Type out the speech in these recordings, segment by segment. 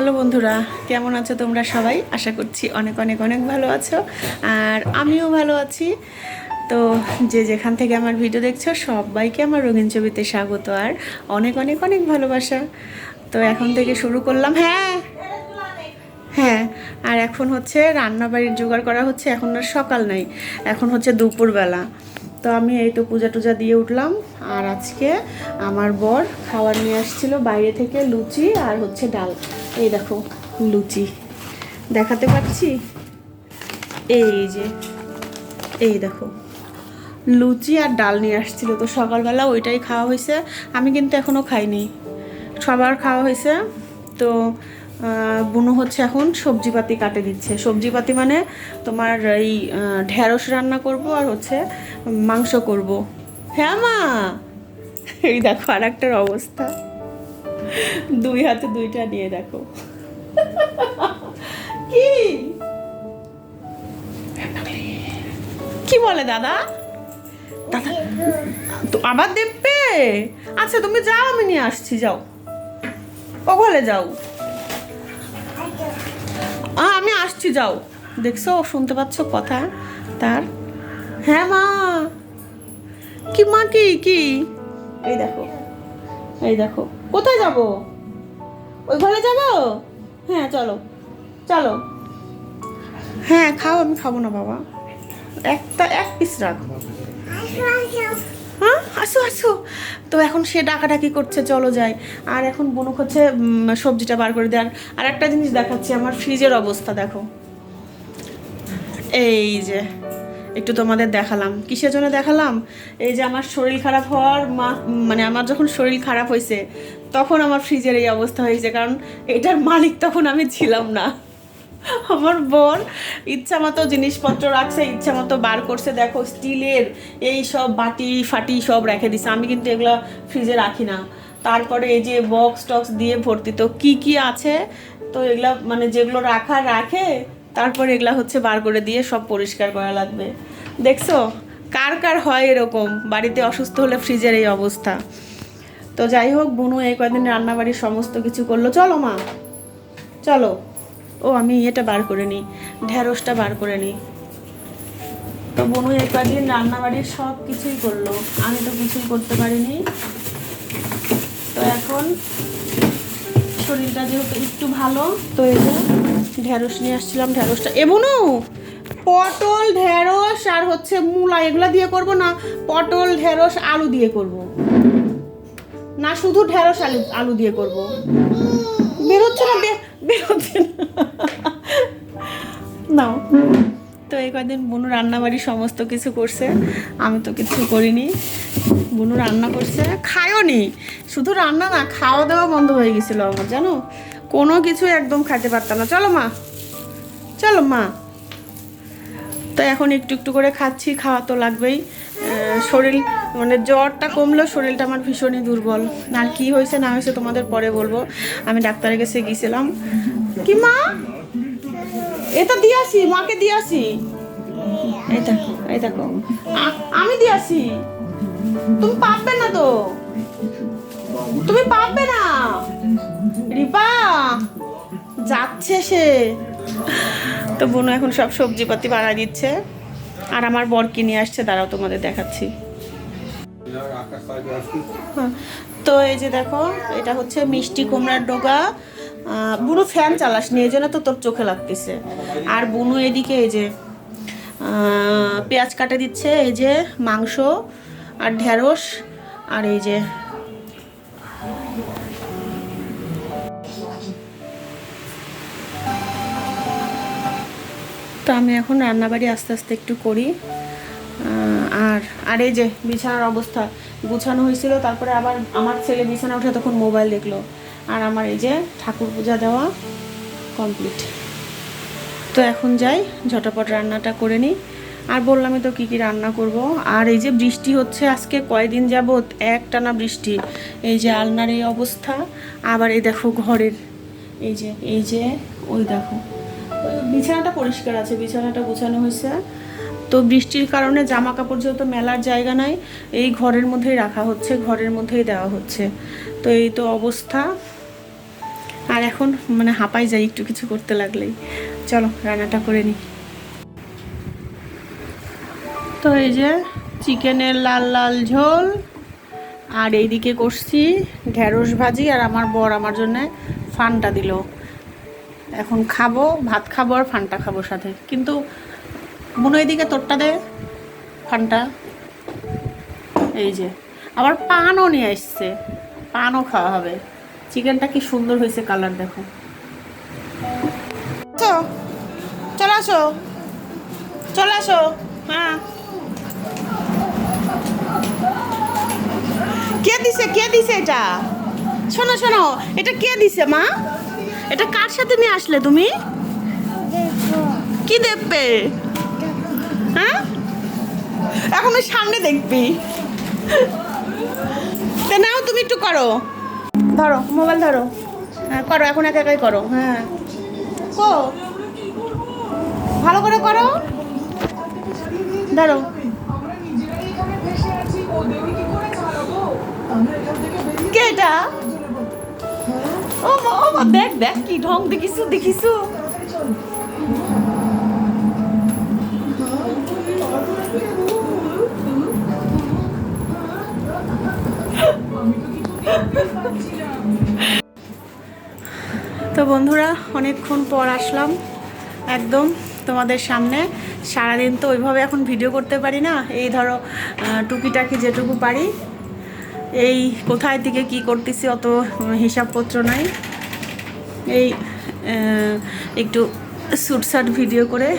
Hello বন্ধুরা, কেমন আছো তোমরা সবাই? আশা করছি অনেক অনেক অনেক ভালো আছো। আর আমিও ভালো আছি। তো যে যেখান থেকে আমার ভিডিও দেখছ, সবাইকে আমার রঙিন ছবিতে স্বাগত। আর অনেক অনেক অনেক ভালোবাসা। তো এখন থেকে শুরু করলাম। হ্যাঁ হ্যাঁ আর এখন হচ্ছে রান্নাবাড়ির জোগাড় করা হচ্ছে। এখন আর সকাল নাই, এখন হচ্ছে দুপুরবেলা। তো আমি এই তো পূজা টুজা দিয়ে উঠলাম। আর আজকে আমার বর খাবার নিয়ে আসছিল বাইরে থেকে লুচি আর হচ্ছে ডাল। এই দেখো, লুচি। দেখাতে পারছি এই যে, এই দেখো। লুচি আর ডাল নিয়ে আসছিল। তো সকালবেলা ওইটাই খাওয়া হয়েছে। আমি কিন্তু এখনও খাইনি। সবার খাওয়া হয়েছে। তো বুনু হচ্ছে এখন সবজিপাতি কাটে দিচ্ছে। সবজিপাতি মানে তোমার এই ঢেঁড়স রান্না করব আর হচ্ছে মাংস করব। হ্যাঁ মা? এই দেখো আর একটার অবস্থা। দুই হাতে দুইটা নিয়ে দেখো। কি? কি বলে দাদা? দাদা তো আবার দেখবে? আচ্ছা তুমি যাও আমি নিয়ে আসছি যাও। ওখানে যাও। আ, আমি আসছি, যাও। দেখছ শুনতে পাচ্ছ কথা তার। হ্যাঁ মা। কি মা, কি কি? এই দেখো এই দেখো। কোথায় যাব? ওই ঘরে যাব? হ্যাঁ চলো চলো। হ্যাঁ খাও, আমি খাব না, বাবা। একটা, এক পিস রাখ। হ্যাঁ আসো আসো। তো এখন সে ডাকাডাকি করছে, চলো যাই। আর এখন বনুক হচ্ছে সবজিটা বার করে দেয়। আর- একটা জিনিস দেখাচ্ছি, আমার ফ্রিজের অবস্থা, দেখো। এই যে, একটু তোমাদের দেখালাম। কিসের জন্য দেখালাম? এই যে আমার শরীর খারাপ হওয়ার মা মানে আমার যখন শরীর খারাপ হয়েছে, তখন আমার ফ্রিজের এই অবস্থা হয়েছে। কারণ এটার মালিক তখন আমি ছিলাম না। আমার বোন ইচ্ছা মতো জিনিসপত্র রাখছে, ইচ্ছা মতো বার করছে। দেখো, স্টিলের এই সব বাটি ফাটি সব রেখে দিছে। আমি কিন্তু এগুলো ফ্রিজে রাখি না। তারপরে এই যে বক্স টক্স দিয়ে ভর্তি, তো কি কি আছে? তো এগুলা মানে যেগুলো রাখা রাখে, তারপরে এগুলা হচ্ছে বার করে দিয়ে সব পরিষ্কার করা লাগবে। দেখছ? কার কার হয় এরকম? বাড়িতে অসুস্থ হলে ফ্রিজের এই অবস্থা। তো যাই হোক, বুনু এই কয়দিন রান্নাবাড়ির সমস্ত কিছু করল। চলো মা। চলো। ও, আমি এটা বার করে নিই ঢ্যাঁড়সটা বার করে নিই। তো বনু এই কদিন রান্নাবাড়ির সব কিছুই করল, আমি তো কিছুই করতে পারিনি। তো এখন শরীরটা যেহেতু একটু ভালো, তো এই যে ঢ্যাঁড়স নিয়ে আসছিলাম ঢ্যাঁড়সটা এ বনু, পটল ঢ্যাঁড়স আর হচ্ছে মূলা, এগুলা দিয়ে করব না, পটল ঢ্যাঁড়স আলু দিয়ে করব। না, শুধু ঢ্যাঁড়স আলু আলু দিয়ে করব। বেরোচ্ছে না বেরোচ্ছে না। তো এই কদিন বুনু রান্নাবাড়ি সমস্ত কিছু করছে, আমি তো কিছু করিনি। বুনু রান্না করছে, খায়ও নি। শুধু রান্না না খাওয়া দাওয়া বন্ধ হয়ে গেছিল আমার, জানো? কোনো কিছু একদম খাইতে পারতাম না। চলো মা। চলো মা। তো এখন একটু একটু করে খাচ্ছি, খাওয়া তো লাগবেই। শরীর মানে জ্বরটা কমলেও শরীরটা আমার ভীষণই দুর্বল। আর কি হয়েছে না হয়েছে তোমাদের পরে বলব। আমি ডাক্তারের কাছে গিয়েছিলাম। কি মা? এটা দিয়ে আসি, মাকে দিয়ে আসি। আমি দিয়ে আসি। তুমি পারবে না তো। তুমি পারবে না। রিপা, যাচ্ছে সে। তো বোনো এখন সব সবজিপাতি বাড়া দিচ্ছে। আর আমার বর কিনে আসছে, দাঁড়াও তোমাদের দেখাচ্ছি। তো এই যে দেখো, এটা হচ্ছে মিষ্টি কুমড়ার ডোগা। বুনু ফ্যান চালাস নি, এই জন্য তো তোর চোখে লাগতেছে। আর বুনু এদিকে এই যে পেঁয়াজ কাটে দিচ্ছে, এই যে মাংস আর ঢেঁড়স, আর এই যে তো আমি এখন রান্নাবাড়ি আস্তে আস্তে একটু করি। আর আর এই যে বিছানার অবস্থা, গুছানো হয়েছিল, তারপরে আবার আমার ছেলে বিছানা উঠে তখন মোবাইল দেখল। আর আমার এই যে ঠাকুর পূজা দেওয়া কমপ্লিট তো এখন যাই, ঝটাপট রান্নাটা করে নিই। আর বললামই তো কী কী রান্না করব। আর এই যে বৃষ্টি হচ্ছে, আজকে কয়দিন যাবত একটানা বৃষ্টি। এই যে আলনার এই অবস্থা, আবার এই দেখো ঘরের, এই যে এই যে, ওই দেখো। বিছানাটা পরিষ্কার আছে, বিছানাটা গোছানো হয়েছে। তো বৃষ্টির কারণে জামা কাপড় যেহেতু মেলার জায়গা নাই, এই ঘরের মধ্যেই রাখা হচ্ছে, ঘরের মধ্যেই দেওয়া হচ্ছে। তো এই তো অবস্থা। আর এখন মানে হাঁপাই যাই, একটু কিছু করতে লাগলেই। চলো, রান্নাটা করে নিই। তো এই যে চিকেনের লাল লাল ঝোল, আর এইদিকে করছি ঢেঁড়স ভাজি, আর আমার বর আমার জন্য ফানটা দিল। এখন খাব, ভাত খাব আর ফানটা খাব সাথে। কিন্তু মনে এইদিকে তোরটা দে, ফানটা। এই যে, আবার পানও নিয়ে আসছে। পানও খাওয়া হবে। চিকেনটা কি সুন্দর হয়েছে কালার, দেখো। চলে আসো। চলে আসো হ্যাঁ। কে দিছে কে দিছে এটা? শোনো শোনো, এটা কে দিছে, মা? এটা কার সাথে নিয়ে আসলে তুমি? কি দেখবে? হ্যাঁ? এখন ওই সামনে দেখবি। নাও, তুমি একটু করো। ধরো, মোবাইল ধরো। হ্যাঁ করো, এখন একা একাই করো। হ্যাঁ। কো? ভালো করে করো। ধরো। কে এটা? ও মা, ও মা, দেখ দেখ কি ঢং দেখিছু দেখিছু তো বন্ধুরা অনেকক্ষণ পর আসলাম একদম তোমাদের সামনে। সারাদিন তো ওইভাবে এখন ভিডিও করতে পারি না। এই ধরো টুকিটাকি যেটুকু পারি এই কোথায় থেকে কি করতেছি অত হিসাবপত্র নাই। এই একটু সুটসাট ভিডিও করে।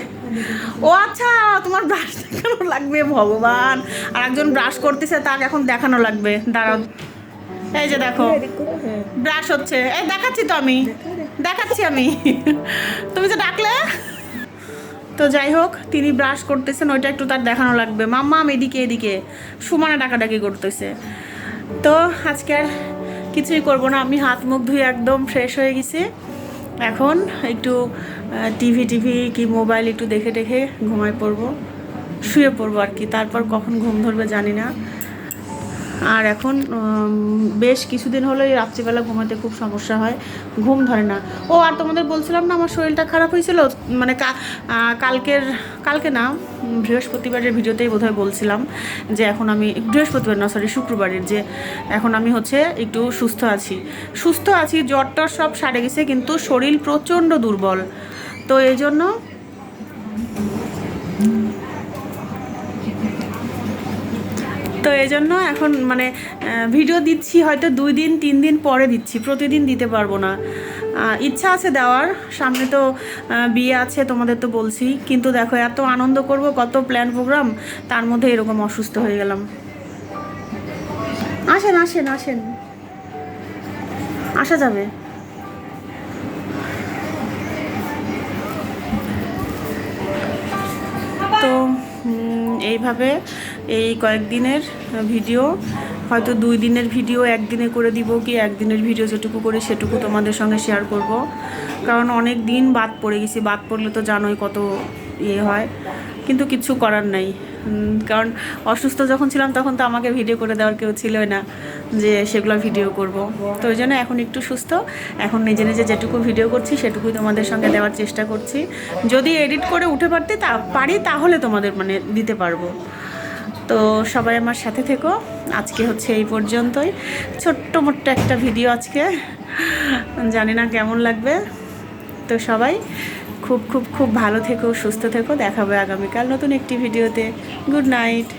ও আচ্ছা তোমার ব্রাশ দেখানো লাগবে, ভগবান। আর একজন ব্রাশ করতেছে, তাকে এখন দেখানো লাগবে। দাঁড়াও। এই যে দেখো ব্রাশ হচ্ছে। এই, দেখাচ্ছি তো আমি। দেখাচ্ছি আমি। তুমি যে ডাকলে? তো যাই হোক, তিনি ব্রাশ করতেছেন, ওইটা একটু তার দেখানো লাগবে। মাম্মাম এদিকে এদিকে। সুমানা ডাকাডাকি করতেছে। তো আজকে আর কিছুই করব না। আমি হাত মুখ ধুয়ে একদম ফ্রেশ হয়ে গেছি। এখন একটু টিভি টিভি কি মোবাইল একটু দেখে দেখে ঘুমায় পড়ব। শুয়ে পড়ব আর কি। তারপর কখন ঘুম ধরবে জানি না। আর এখন বেশ কিছুদিন হলো এই রাত্রিবেলা ঘুমাতে খুব সমস্যা হয়, ঘুম ধরে না। ও, আর তোমাদের বলছিলাম না আমার শরীরটা খারাপ হয়েছিল? মানে কালকের, কালকে না বৃহস্পতিবারের ভিডিওতেই বোধহয় বলছিলাম যে এখন আমি, বৃহস্পতিবার না সরি শুক্রবারের যে এখন আমি হচ্ছে একটু সুস্থ আছি। সুস্থ আছি, জ্বরটা সব সারে গেছে, কিন্তু শরীর প্রচণ্ড দুর্বল। তো এই জন্য তো এই জন্য এখন মানে ভিডিও দিচ্ছি হয়তো দুই দিন, তিন দিন পরে দিচ্ছি, প্রতিদিন দিতে পারব না। ইচ্ছা আছে দেওয়ার, সামনে তো বিয়ে আছে, তোমাদের তো বলছি, কিন্তু দেখো এত আনন্দ করব, কত প্ল্যান প্রোগ্রাম তার মধ্যে এরকম অসুস্থ হয়ে গেলাম। আসেন আসেন আসেন। আসা যাবে। তো এইভাবে এই কয়েকদিনের ভিডিও, হয়তো দুই দিনের ভিডিও, একদিনে করে দিব কি একদিনের ভিডিও যেটুকু করে সেটুকু তোমাদের সঙ্গে শেয়ার করব। কারণ অনেক দিন বাদ পড়ে গেছি, বাদ পড়লে তো জানোই কত ইয়ে হয়। কিন্তু কিছু করার নাই। কারণ অসুস্থ যখন ছিলাম তখন তো আমাকে ভিডিও করে দেওয়ার কেউ ছিলই না যে সেগুলো ভিডিও করব। তো ওই জন্য এখন একটু সুস্থ, এখন নিজে নিজে যেটুকু ভিডিও করছি সেটুকুই তোমাদের সঙ্গে দেওয়ার চেষ্টা করছি। যদি এডিট করে উঠে পারতে তা, পারি তাহলে তোমাদের মানে দিতে পারব। তো সবাই আমার সাথে থেকো। আজকে হচ্ছে এই পর্যন্তই। ছোট্ট মোট্ট একটা ভিডিও আজকে। জানি না কেমন লাগবে। তো সবাই খুব খুব খুব ভালো থেকো, সুস্থ থেকো। দেখাবে আগামীকাল নতুন একটি ভিডিওতে। Good night.